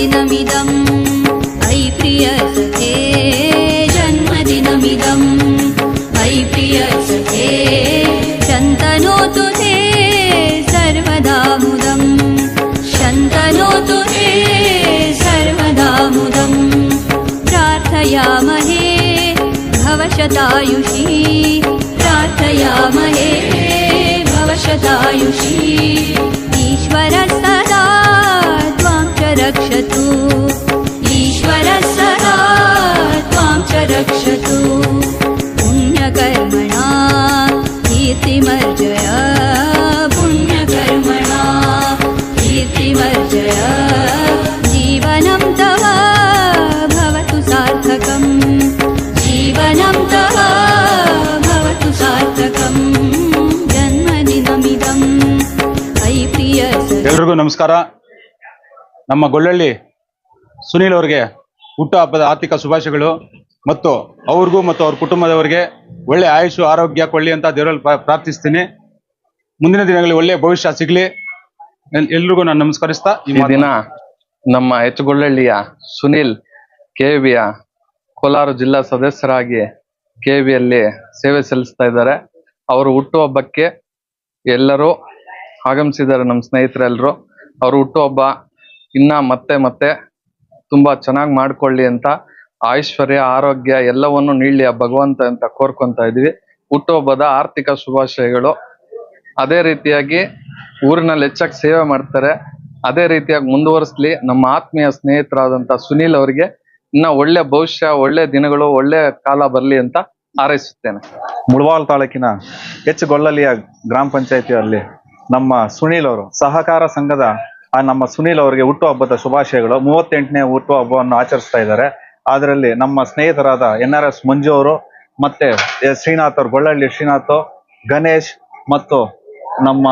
जन्मदिनमिदम्। प्रिय सखे जन्मदिनमिदम्। अयि प्रिय सखे शन्तनोतु ते सर्वदा मुदम्। शन्तनोतु ते सर्वदा मुदम्। प्रार्थयामहे भवशतायुषी। प्रार्थयामहे भवशतायुषी ईश्वरः सदा त्वां च रक्षतु पुण्यकर्मणा कीर्तिमर्जय पुण्यकर्मणा कीर्तिमर्जय जीवनं तव भवतु सार्थकम् जीवनं तव भवतु सार्थकम् जन्मदिनमिदम् अयि प्रिय सखे ಎಲ್ರಿಗೂ ನಮಸ್ಕಾರ ನಮ್ಮ ಗೊಳ್ಳಳ್ಳಿ ಸುನೀಲ್ ಅವರಿಗೆ ಹುಟ್ಟುಹಬ್ಬದ ಆರ್ಥಿಕ ಶುಭಾಶಯಗಳು ಮತ್ತು ಅವ್ರಿಗೂ ಮತ್ತು ಅವ್ರ ಕುಟುಂಬದವರಿಗೆ ಒಳ್ಳೆ ಆಯುಷು ಆರೋಗ್ಯ ಕೊಳ್ಳಿ ಅಂತ ದೇವರಲ್ಲಿ ಪ್ರಾರ್ಥಿಸ್ತೀನಿ. ಮುಂದಿನ ದಿನಗಳಲ್ಲಿ ಒಳ್ಳೆ ಭವಿಷ್ಯ ಸಿಗ್ಲಿ. ಎಲ್- ಎಲ್ರಿಗೂ ನಾನು ನಮಸ್ಕರಿಸ್ತಾ ಈ ದಿನ ನಮ್ಮ ಸುನೀಲ್ ಸುನಿಲ್ ಕೆವಿಯ ಕೋಲಾರ ಜಿಲ್ಲಾ ಸದಸ್ಯರಾಗಿ ಕೆವಿಯಲ್ಲಿ ಸೇವೆ ಸಲ್ಲಿಸ್ತಾ ಇದ್ದಾರೆ. ಅವರು ಹುಟ್ಟುಹಬ್ಬಕ್ಕೆ ಎಲ್ಲರೂ ಆಗಮಿಸಿದ್ದಾರೆ ನಮ್ಮ ಸ್ನೇಹಿತರೆಲ್ಲರೂ ಅವರು ಹುಟ್ಟುಹಬ್ಬ ಇನ್ನ ಮತ್ತೆ ಮತ್ತೆ ತುಂಬಾ ಚೆನ್ನಾಗಿ ಮಾಡ್ಕೊಳ್ಳಿ ಅಂತ ಐಶ್ವರ್ಯ, ಆರೋಗ್ಯ ಎಲ್ಲವನ್ನು ನೀಡಲಿ ಆ ಭಗವಂತ ಅಂತ ಕೋರ್ಕೊಂತ ಇದೀವಿ. ಹುಟ್ಟುಹಬ್ಬದ ಆರ್ಥಿಕ ಶುಭಾಶಯಗಳು. ಅದೇ ರೀತಿಯಾಗಿ ಊರಿನಲ್ಲಿ ಹೆಚ್ಚಾಗಿ ಸೇವೆ ಮಾಡ್ತಾರೆ. ಅದೇ ರೀತಿಯಾಗಿ ಮುಂದುವರಿಸ್ಲಿ ನಮ್ಮ ಆತ್ಮೀಯ ಸ್ನೇಹಿತರಾದಂತ ಸುನೀಲ್ ಅವರಿಗೆ ಇನ್ನ ಒಳ್ಳೆ ಭವಿಷ್ಯ, ಒಳ್ಳೆ ದಿನಗಳು, ಒಳ್ಳೆ ಕಾಲ ಬರಲಿ ಅಂತ ಹಾರೈಸುತ್ತೇನೆ. ಮುಳವಾಲ್ ತಾಲೂಕಿನ ಎಚ್ ಗೊಳ್ಳಲಿಯ ಗ್ರಾಮ ಪಂಚಾಯತಿಯಲ್ಲಿ ನಮ್ಮ ಸುನೀಲ್ ಅವರು ಸಹಕಾರ ಸಂಘದ ನಮ್ಮ ಸುನೀಲ್ ಅವರಿಗೆ ಹುಟ್ಟುಹಬ್ಬದ ಶುಭಾಶಯಗಳು. ಮೂವತ್ತೆಂಟನೇ ಹುಟ್ಟುಹಬ್ಬವನ್ನು ಆಚರಿಸ್ತಾ ಇದ್ದಾರೆ. ಅದರಲ್ಲಿ ನಮ್ಮ ಸ್ನೇಹಿತರಾದ ಎನ್ ಆರ್ ಎಸ್ ಮಂಜು ಅವರು ಮತ್ತೆ ಶ್ರೀನಾಥ್ ಅವರು ಗೊಳ್ಳಳ್ಳಿ ಶ್ರೀನಾಥ್, ಗಣೇಶ್ ಮತ್ತು ನಮ್ಮ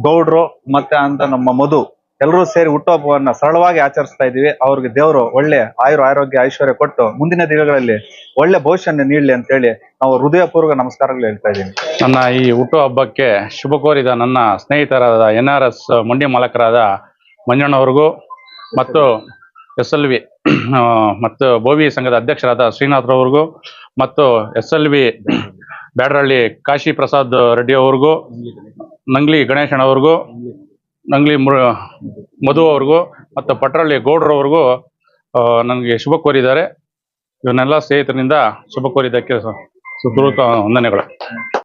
ಗೌಡ್ರು ಮತ್ತೆ ಅಂತ ನಮ್ಮ ಮಧು ಎಲ್ಲರೂ ಸೇರಿ ಹುಟ್ಟುಹಬ್ಬವನ್ನ ಸರಳವಾಗಿ ಆಚರಿಸ್ತಾ ಇದೀವಿ ಅವ್ರಿಗೆ ದೇವರು ಒಳ್ಳೆ ಆಯುರ ಆರೋಗ್ಯ, ಐಶ್ವರ್ಯ ಕೊಟ್ಟು ಮುಂದಿನ ದಿನಗಳಲ್ಲಿ ಒಳ್ಳೆ ಭವಿಷ್ಯ ನೀಡಲಿ ಅಂತ ಹೇಳಿ ನಾವು ಹೃದಯಪೂರ್ವಕ ನಮಸ್ಕಾರಗಳು ಹೇಳ್ತಾ ಇದ್ದೀನಿ. ನನ್ನ ಈ ಹುಟ್ಟುಹಬ್ಬಕ್ಕೆ ಶುಭ ಕೋರಿದ ನನ್ನ ಸ್ನೇಹಿತರಾದ ಎನ್ ಆರ್ ಎಸ್ ಮಂಡಿ ಮಾಲಕರಾದ ಮಂಜಣ್ಣವ್ರಿಗೂ ಮತ್ತು ಎಸ್ ಎಲ್ ವಿ ಮತ್ತು ಬೋವಿ ಸಂಘದ ಅಧ್ಯಕ್ಷರಾದ ಶ್ರೀನಾಥ್ರವ್ರಿಗೂ ಮತ್ತು S L V Byadarahalli Kashi Prasad Reddy ಅವ್ರಿಗೂ, ನಂಗ್ಲಿ ಗಣೇಶಣ್ಣವ್ರಿಗೂ ನಂಗ್ಲಿ ಮೃ, ಮಧು ಅವ್ರಿಗೂ ಮತ್ತು ಪಟ್ರಳ್ಳಿ ಗೌಡ್ರವ್ರಿಗೂ ನನಗೆ ಶುಭ ಕೋರಿದ್ದಾರೆ. ಇವನ್ನೆಲ್ಲ ಸ್ನೇಹಿತರಿಂದ ಶುಭ ಕೋರಿದ್ದಕ್ಕೆ ಸುದೂರ ವಂದನೆಗಳು.